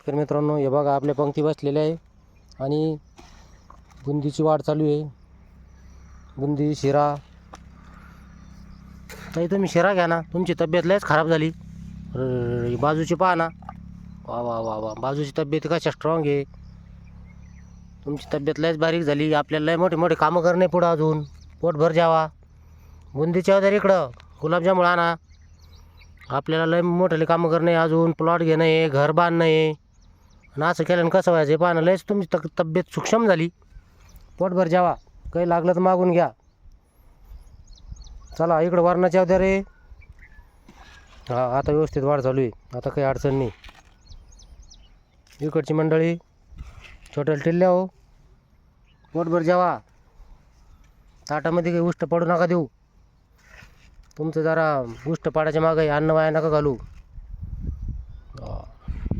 शेतकरी मित्रांनो हे बघा आपल्या पंक्ती बसलेल्या आहे. आणि बुंदीची वाढ चालू आहे. बुंदी शिरा. ताई तुम्ही शिरा घ्या ना. तुमची तब्येत लयच खराब झाली. बाजूची पहा ना. वा वा वा वा. बाजूची तब्येत कशा स्ट्रॉंग आहे. तुमची तब्येत लयच बारीक झाली. आपल्याला लय मोठे मोठे कामं करणे पुढं अजून. पोटभर जावा. बुंदीच्या वगैरे इकडं गुलाबजामुन आणा. आपल्याला लय मोठे कामं करणे अजून. प्लॉट घेणं आहे घर बांधणं. आहे आणि असं केल्यानं कसं व्हायचं? हे पाहणं लयच तुमची तक तब्येत सूक्ष्म झाली. पोटभर जावा. काही लागलं तर मागून घ्या. चला इकडं वरणाच्या अवद्या रे. हा आता व्यवस्थित वाढ चालू आहे. आता काही अडचण नाही. इकडची मंडळी छोट्याला टिल्ल्या हो. पोटभर जेवा. ताटामध्ये काही उष्ट पडू नका देऊ. तुमचं जरा उष्ट पाडायच्या मागे अन्न वाया नका घालू.